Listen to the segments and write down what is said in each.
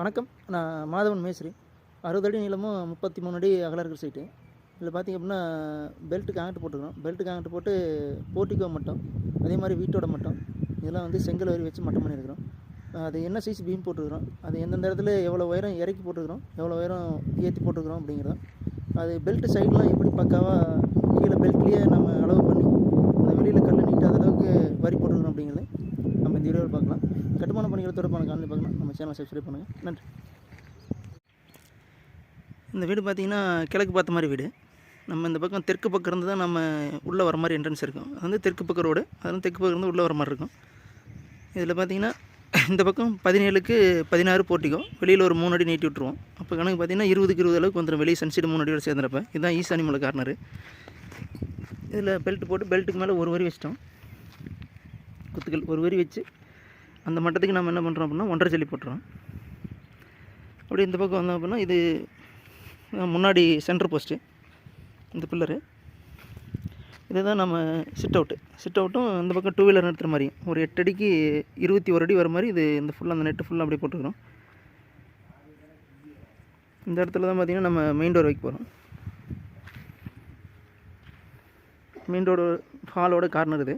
வணக்கம். நான் மாதவன் மேஸ்திரி. அறுபது அடி நீளமும் முப்பத்தி மூணு அடி அகலம் இருக்கிற சைட்டு. இதில் பார்த்திங்க அப்படின்னா பெல்ட்டு காங்கிட்டு போட்டுக்கிறோம் பெல்ட்டு காங்கிட்டு போட்டு போர்ட்டிக்கோ மட்டும் அதே மாதிரி வீட்டோட மட்டும் இதெல்லாம் வந்து செங்கல் வரி வச்சு மட்டம் பண்ணியிருக்கிறோம். அது என்ன சைஸ் பீம் போட்டுருக்குறோம்? அது எந்தெந்த இடத்துல எவ்வளோ உயரம் இறக்கி போட்டுருக்குறோம்? எவ்வளோ உயரம் ஏற்றி போட்டுருக்குறோம் அப்படிங்கிறதும் அது பெல்ட்டு சைட்லாம் எப்படி பக்காவாக கீழே பெல்ட்லேயே நம்ம அளவு பண்ணி அந்த வெளியில் கல் நீட்டாத அளவுக்கு வரி போட்டுருக்குறோம் அப்படிங்கிறது இந்த வீடியோவில் பார்க்கலாம். கட்டுமான பணிகள் தொடர்பான காணொலி பார்க்கலாம். நம்ம சேனலை சப்ஸ்கிரைப் பண்ணுங்கள் நன்றி. இந்த வீடு பார்த்திங்கன்னா கிழக்கு பார்த்த மாதிரி வீடு. நம்ம இந்த பக்கம் தெற்கு பக்கம் இருந்து தான் நம்ம உள்ளே வர மாதிரி என்ட்ரன்ஸ் இருக்கும். அது வந்து தெற்கு பக்கம் ரோடு அது வந்து தெற்கு பக்கம் இருந்து உள்ளே வர மாதிரி இருக்கும். இதில் பார்த்திங்கன்னா இந்த பக்கம் பதினேழுக்கு பதினாறு போட்டிக்கும் வெளியில் ஒரு மூணு அடி நீட்டி விட்ருவோம் அப்போ கணக்கு பார்த்திங்கன்னா இருபதுக்கு இருபது அளவுக்கு வந்துடும். வெளியே சன்சைடு மூணு அடியோடு சேர்ந்துறப்ப. இதுதான் ஈசானி மலை கார்னரு இதில் பெல்ட் போட்டு பெல்ட்டுக்கு மேலே ஒரு வரி வச்சிட்டோம். குத்துக்கள் ஒரு வரி வச்சு அந்த மட்டத்துக்கு நம்ம என்ன பண்ணுறோம் அப்படின்னா ஒன்றரை ஜல்லி போட்டுறோம். அப்படி இந்த பக்கம் வந்தோம் அப்படின்னா இது முன்னாடி சென்டர் போஸ்ட்டு இந்த பில்லரு இதுதான் நம்ம சிட் அவுட்டு சிட் அவுட்டும் இந்த பக்கம் டூ வீலர் நிறுத்துற மாதிரி ஒரு எட்டு அடிக்கு இருபத்தி ஒரு அடி வர மாதிரி இது இந்த ஃபுல்லாக அந்த நெட்டு ஃபுல்லாக அப்படியே போட்டுக்கிறோம். இந்த இடத்துல தான் பார்த்திங்கன்னா நம்ம மெயின் டோர் வைக்க போகிறோம் மெயின் டோர் ஹாலோட கார்னர் இது.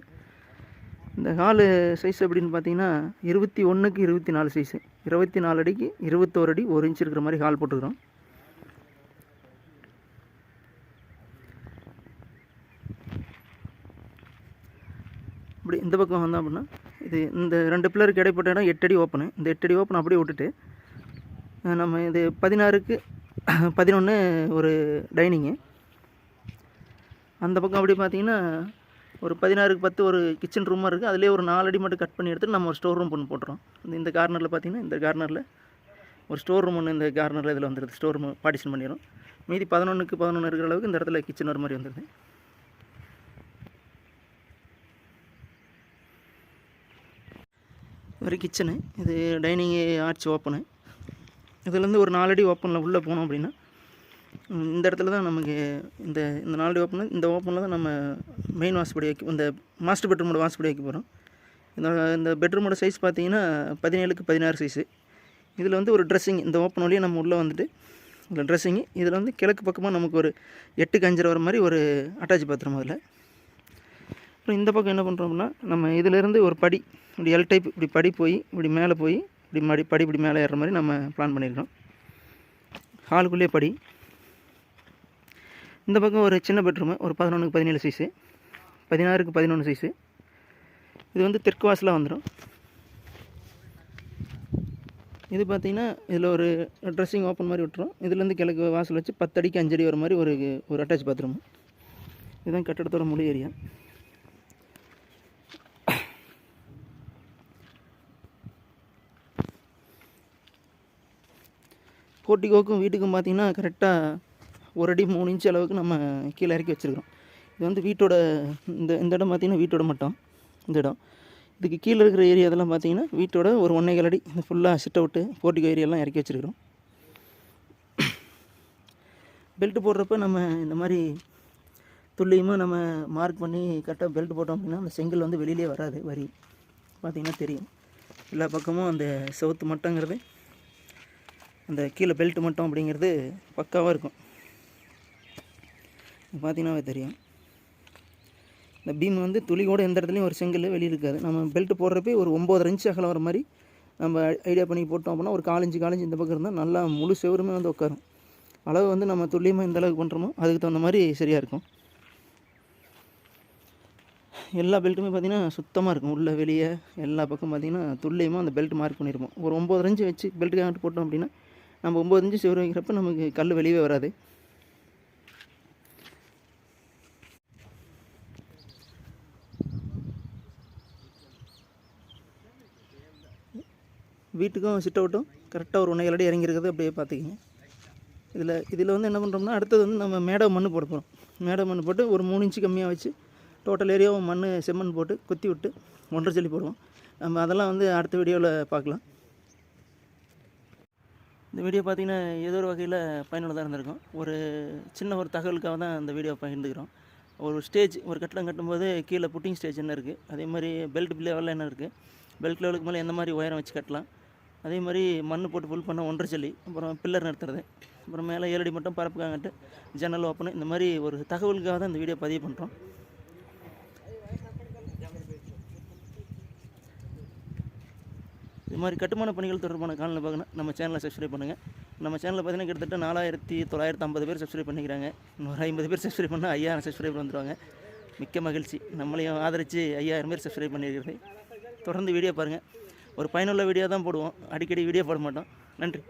இந்த ஹாலு சைஸ் அப்படின்னு பார்த்தீங்கன்னா இருபத்தி ஒன்றுக்கு இருபத்தி நாலு சைஸு இருபத்தி நாலு அடிக்கு இருபத்தோரு அடி ஒரு இன்ச் இருக்கிற மாதிரி ஹால் போட்டுக்கிறோம். இப்படி இந்த பக்கம் வந்தோம் அப்படின்னா இது இந்த ரெண்டு பில்லருக்கு இடைப்பட்ட இடம் எட்டு அடி ஓப்பனு இந்த எட்டு அடி ஓப்பன் அப்படியே விட்டுட்டு நம்ம இது பதினாறுக்கு பதினொன்று ஒரு டைனிங்கு அந்த பக்கம் அப்படி பார்த்தீங்கன்னா ஒரு பதினாறுக்கு பத்து ஒரு கிச்சன் ரூமாக இருக்குது அதுலேயே ஒரு நாலு அடி மட்டும் கட் பண்ணி எடுத்துட்டு நம்ம ஒரு ஸ்டோர் ரூம் ஒன்று போட்டுறோம். இந்த கார்னரில் பார்த்தீங்கன்னா இந்த கார்னரில் ஒரு ஸ்டோர் ரூம் ஒன்று இந்த கார்னரில் இதில் வந்துடுது ஸ்டோர் ரூம் பார்ட்டிஷன் பண்ணிடும் மீதி பதினொன்றுக்கு பதினொன்று இருக்கிற அளவுக்கு இந்த இடத்துல கிச்சன் ஒரு மாதிரி வந்துடுது ஒரு கிச்சனு இது டைனிங் ஆர்ச் ஓப்பனு இதுலேருந்து ஒரு நாலடி ஓப்பனில் உள்ளே போனோம் அப்படின்னா இந்த இடத்துல தான் நமக்கு இந்த இந்த நாலு ஓப்பனில் இந்த ஓப்பனில் தான் நம்ம மெயின் வாசப்படி வைக்க இந்த மாஸ்டர் பெட்ரூமோட வாசப்படி வைக்க போகிறோம் இந்த இந்த பெட்ரூமோட சைஸ் பார்த்தீங்கன்னா பதினேழுக்கு பதினாறு சைஸு இதில் வந்து ஒரு ட்ரெஸ்ஸிங் இந்த ஓப்பன் வழியாக நம்ம உள்ளே வந்துட்டு இதில் ட்ரெஸ்ஸிங்கு இதில் வந்து கிழக்கு பக்கமாக நமக்கு ஒரு எட்டுக்கு அஞ்சரை வர மாதிரி ஒரு அட்டாச் பாத்ரூம் அதில். அப்புறம் இந்த பக்கம் என்ன பண்ணுறோம்னா நம்ம இதிலேருந்து ஒரு படி இப்படி எல் டைப் இப்படி படி போய் இப்படி மேலே போய் இப்படி மடி படி இப்படி மேலே ஏறுற மாதிரி நம்ம பிளான் பண்ணியிருக்கோம் ஹாலுக்குள்ளேயே படி. இந்த பக்கம் ஒரு சின்ன பெட்ரூமு ஒரு பதினொன்றுக்கு பதினேழு சைஸு பதினாறுக்கு பதினொன்று சைஸு இது வந்து தெற்கு வாசலாக வந்துடும் இது பார்த்தீங்கன்னா இதில் ஒரு ட்ரெஸ்ஸிங் ஓப்பன் மாதிரி விட்டுரும். இதுலேருந்து கிழக்கு வாசல் வச்சு பத்து அடிக்கு வர மாதிரி ஒரு ஒரு அட்டாச் பாத்ரூம் இதுதான் கட்டடத்தோட முழு ஏரியா போர்ட்டிகோக்கும் வீட்டுக்கும் பார்த்தீங்கன்னா கரெக்டாக ஒரு அடி மூணு இன்ச் அளவுக்கு நம்ம கீழே இறக்கி வச்சுருக்கிறோம். இது வந்து வீட்டோட இந்த இந்த இடம் பார்த்திங்கன்னா வீட்டோட மட்டும். இந்த இடம். இதுக்கு கீழே இருக்கிற ஏரியா இதெல்லாம் பார்த்தீங்கன்னா வீட்டோட ஒரு ஒன்றே அடி. இந்த ஃபுல்லாக சிட் அவுட்டு போர்ட்டிகோ ஏரியாலாம் இறக்கி வச்சுருக்கிறோம். பெல்ட் போடுறப்ப நம்ம இந்த மாதிரி துல்லியமாக நம்ம மார்க் பண்ணி கரெக்டாக பெல்ட் போட்டோம் அப்படின்னா அந்த செங்கல் வந்து வெளியிலே வராது வரி. பார்த்திங்கன்னா தெரியும். எல்லா பக்கமும் அந்த செவத்து மட்டங்கிறது அந்த கீழே பெல்ட் மட்டும் அப்படிங்கிறது பக்காவாக இருக்கும். பார்த்தீங்கன்னாவே தெரியும். இந்த பீம் வந்து துளி கூட எந்த இடத்துலையும் ஒரு செங்கல் வெளியே இருக்காது. நம்ம பெல்ட் போடுறப்பே ஒரு ஒம்பது இன்ச்சு அகலம் வர மாதிரி நம்ம ஐடியா பண்ணி போட்டோம் அப்படின்னா ஒரு காலஞ்சு காலஞ்சு இந்த பக்கம் இருந்தால் நல்லா முழு செவருமே வந்து உட்காரும். அளவு வந்து நம்ம துல்லியமாக எந்த அளவுக்கு பண்ணுறோமோ அதுக்கு தகுந்த மாதிரி சரியாக இருக்கும். எல்லா பெல்ட்டுமே பார்த்திங்கன்னா சுத்தமாக இருக்கும். உள்ளே வெளியே எல்லா பக்கம் பார்த்திங்கன்னா துல்லியமாக அந்த பெல்ட் மார்க் பண்ணியிருப்போம் ஒரு ஒம்பது இன்ச்சு வச்சு பெல்ட்டு காங்கிட்டு போட்டோம் அப்படின்னா நம்ம ஒம்பது இன்ச்சு செவரு வைக்கிறப்ப நமக்கு கல் வெளியவே வராது. வீட்டுக்கும் சிட் அவுட்டும் கரெக்டாக ஒரு ஒன்றரை அடி இறங்கியிருக்கிறது அப்படியே பார்த்துக்கிங்க. இதில் இதில் வந்து என்ன பண்ணுறோம்னா அடுத்தது வந்து நம்ம மேடை மண் போட போகிறோம் மேடை மண் போட்டு ஒரு மூணு இன்ச்சு கம்மியாக வச்சு டோட்டல் ஏரியாவும் மண் செம்மண் போட்டு குத்தி விட்டு ஒன்றரை செல்லி போடுவோம். நம்ம அதெல்லாம் வந்து அடுத்த வீடியோவில் பார்க்கலாம். இந்த வீடியோ பார்த்திங்கன்னா ஏதோ ஒரு வகையில் பயனுள்ளதாக இருந்திருக்கும். ஒரு சின்ன ஒரு தகவலுக்காக தான் இந்த வீடியோ பகிர்ந்துக்கிறோம். ஒரு ஸ்டேஜ் ஒரு கட்டடம் கட்டும்போது கீழே புட்டிங் ஸ்டேஜ் என்ன இருக்குது அதே மாதிரி பெல்ட் லெவலில் என்ன இருக்குது பெல்ட் லெவலுக்கு மேலே எந்த மாதிரி உயரம் வச்சு கட்டலாம்? அதே மாதிரி மண் போட்டு ஃபுல் பண்ண ஒன்றரை சொல்லி அப்புறம் பில்லர் நிறுத்துறது. அப்புறம் மேலே ஏழடி மட்டும் பரப்புக்காங்கட்டு ஜன்னல் ஓப்பன் இந்த மாதிரி ஒரு தகவலுக்காக தான் இந்த வீடியோ பதிவு பண்ணுறோம் இது மாதிரி கட்டுமான பணிகள் தொடர்பான காணொலி பார்க்கணும். நம்ம சேனலை சப்ஸ்கிரைப் பண்ணுங்கள் நம்ம சேனலில் பார்த்தீங்கன்னா கிட்டத்தட்ட நாலாயிரத்தி தொள்ளாயிரத்தி ஐம்பது பேர் சப்ஸ்கிரைப் பண்ணிக்கிறாங்க. இன்னொரு ஐம்பது பேர் சப்ஸ்கிரைப் பண்ணால் ஐயாயிரம் சப்ஸ்கிரைப் வந்துடுவாங்க மிக்க மகிழ்ச்சி. நம்மளையும் ஆதரித்து ஐயாயிரம் பேர் சப்ஸ்கிரைப் பண்ணியிருக்கிறது. தொடர்ந்து வீடியோ பாருங்கள் ஒரு பயனுள்ள வீடியோ தான் போடுவோம். அடிக்கடி வீடியோ போட மாட்டோம். நன்றி.